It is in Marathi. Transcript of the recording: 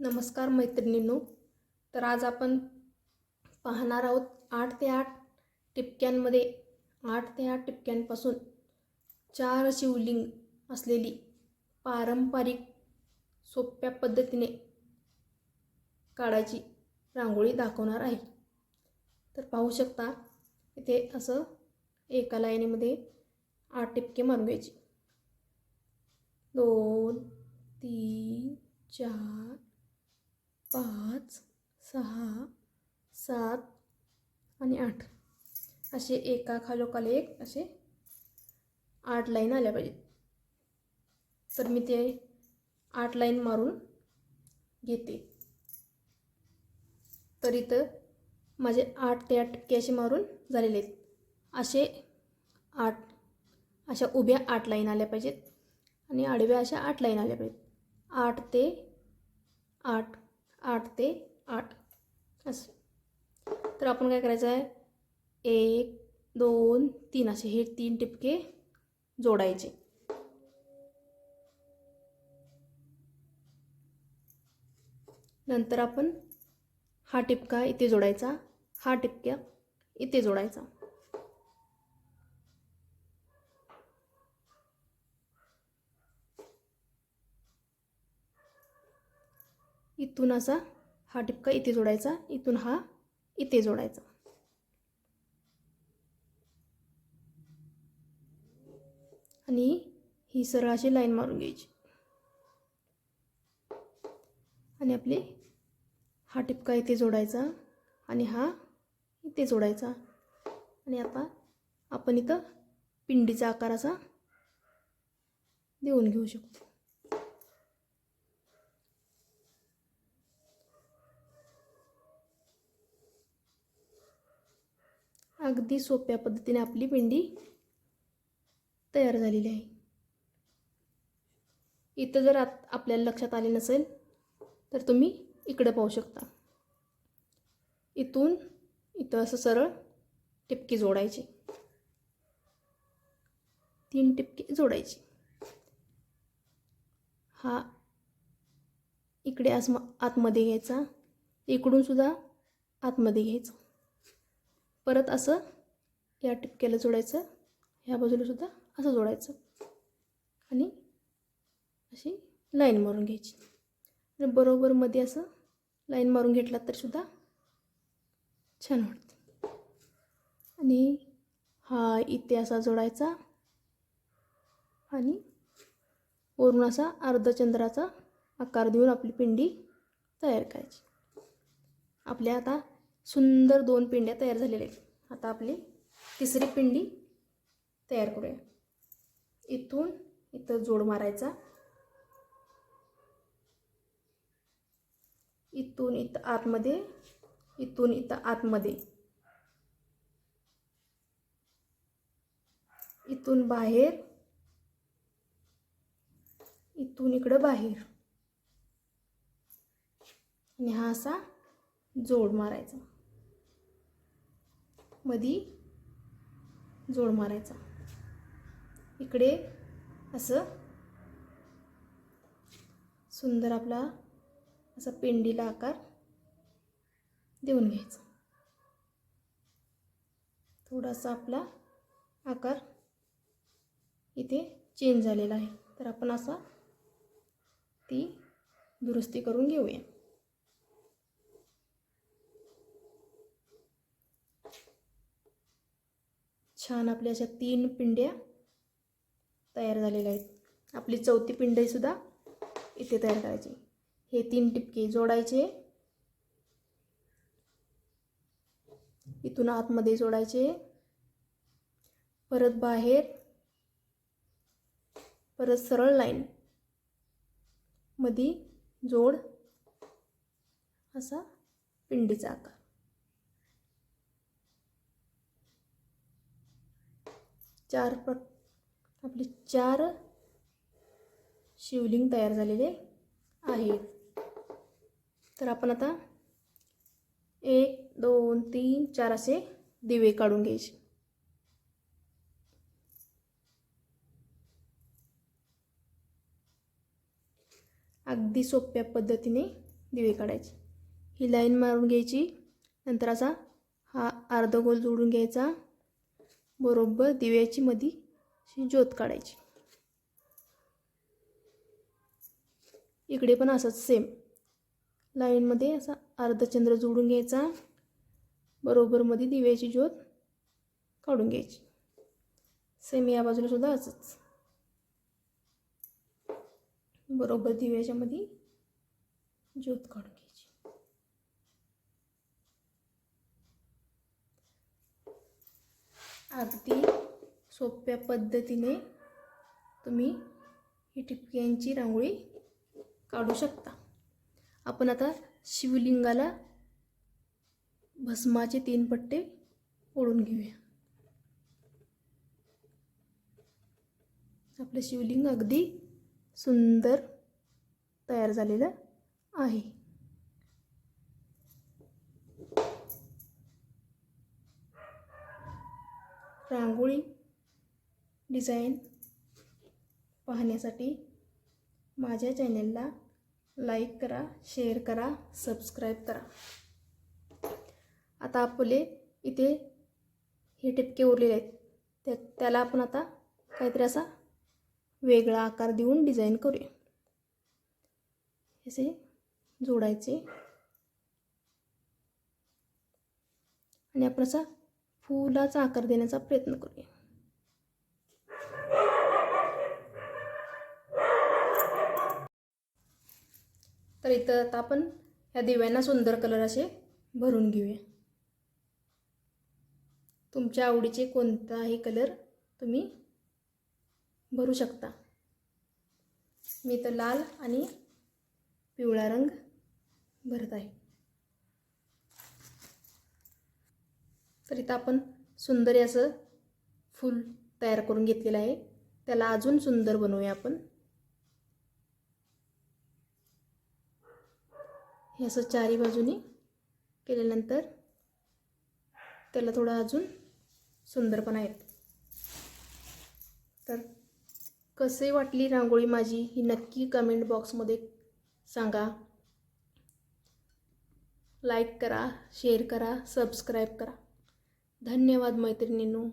नमस्कार मैत्रिणींनो. तर आज आपण पाहणार आहोत आठ ते आठ टिपक्यांमध्ये आठ ते आठ टिपक्यांपासून चार शिवलिंग असलेली पारंपरिक सोप्या पद्धतीने काढायची रांगोळी दाखवणार आहे. तर पाहू शकता इथे असं एका लाईनीमध्ये आठ टिपके मारून घ्यायची दोन तीन चार पाच सहा सात आणि आठ. असे एका खालोखाल एक असे आठ लाईन आल्या पाहिजेत. तर मी ते आठ लाईन मारून घेते. तर इथं माझे आठ ते आठ टक्के असे मारून झालेले आहेत. असे आठ अशा उभ्या आठ लाईन आल्या पाहिजेत आणि आडव्या अशा आठ लाईन आल्या पाहिजेत. आठ ते आठ आठ ते आठ. असं. तर आपण काय करायचं आहे? एक दोन तीन असे हे तीन टिपके जोडायचे. नंतर आपण हा टिपका इथे जोडायचा. हा टिपक्या इथे जोडायचा. इथून असा हा टिपका इथे जोडायचा इथून हा इथे जोडायचा. आणि ही सरळ अशी लाईन मारून घ्यायची. आणि आपली हा टिपका इथे जोडायचा आणि हा इथे जोडायचा. आणि आता आपण इथं पिंडीचा आकार असा देऊन घेऊ शकतो. अगदी सोप्या पद्धतीने आपली पिंडी तयार झालेली आहे. इथं जर आत आपल्याला लक्षात आले नसेल तर तुम्ही इकडं पाहू शकता. इथून इथं असं सरळ टिपकी जोडायची. तीन टिपकी जोडायची. हा इकडे आसमा आतमध्ये घ्यायचा. इकडून सुद्धा आतमध्ये घ्यायचं. परत असं या टिपक्याला जोडायचं ह्या बाजूलासुद्धा असं जोडायचं. आणि अशी लाईन मारून घ्यायची. आणि बरोबर मध्ये असं लाईन मारून घेतला तर सुद्धा छान वाटते. आणि हा इथे असा जोडायचा. आणि वरून असा अर्धचंद्राचा आकार देऊन आपली पिंडी तयार करायची. आपल्या आता सुंदर दोन पिंड्या तयार झालेल्या आहेत. आता आपली तिसरी पिंडी तयार करूया. इथून इथं जोड मारायचा. इथून इथं आतमध्ये इथून इथं आतमध्ये. इथून बाहेर इथून इकडं बाहेर. आणि हा असा जोड मारायचा. मधी जोड मारायचा. इकडे असं सुंदर आपला असा पेंडीला आकार देऊन घ्यायचा. थोडासा आपला आकार इथे चेंज झालेला आहे. तर आपण असा ती दुरुस्ती करून घेऊया. छान आपल्या अशा तीन पिंड्या तयार झालेल्या आहेत. आपली चौथी पिंडीसुद्धा इथे तयार करायची. हे तीन टिपके जोडायचे. इथून आतमध्ये जोडायचे. परत बाहेर. परत सरळ लाईन मधी जोड असा पिंडीचा आकार. चार प्र आपले चार शिवलिंग तयार झालेले आहेत. तर आपण आता एक दोन तीन चार असे दिवे काढून घ्यायचे. अगदी सोप्या पद्धतीने दिवे काढायचे. ही लाईन मारून घ्यायची. नंतर असा हा अर्धा गोल जोडून घ्यायचा. बरोबर दिव्याची मधी अशी ज्योत काढायची. इकडे पण असंच सेम लाईनमध्ये असा अर्धचंद्र जोडून घ्यायचा. बरोबर मध्ये दिव्याची ज्योत काढून घ्यायची. सेम या बाजूला सुद्धा असंच. बरोबर दिव्याच्या मध्ये ज्योत काढून घ्यायची. अगदी सोप्या पद्धतीने तुम्ही ही ठिपक्यांची रांगोळी काढू शकता. आपण आता शिवलिंगाला भस्माचे तीन पट्टे ओढून घेऊया. आपलं शिवलिंग अगदी सुंदर तयार झालेलं आहे. रांगोळी डिझाईन पाहण्यासाठी माझ्या चॅनलला लाईक करा शेअर करा सबस्क्राईब करा. आता आपले इथे हे टिपके उरलेले आहेत. त्या त्याला आपण आता काहीतरी असा वेगळा आकार देऊन डिझाईन करूया. असे जोडायचे. आणि आपण असा फुलाचा आकार देण्याचा प्रयत्न करूया. तर इथं आता आपण ह्या दिव्यांना सुंदर कलर असे भरून घेऊया. तुमच्या आवडीचे कोणताही कलर तुम्ही भरू शकता. मी तर लाल आणि पिवळा रंग भरत आहे. तर इथं आपण सुंदर असं फूल तयार करून घेतलेलं आहे. त्याला अजून सुंदर बनवूया आपण. हे असं चारी बाजूनी केल्यानंतर त्याला थोडं अजून सुंदरपणा आहेत. तर कसे वाटली रांगोळी माझी ही नक्की कमेंट बॉक्समध्ये सांगा. लाईक करा शेअर करा सबस्क्राईब करा. धन्यवाद मैत्रिणींनो.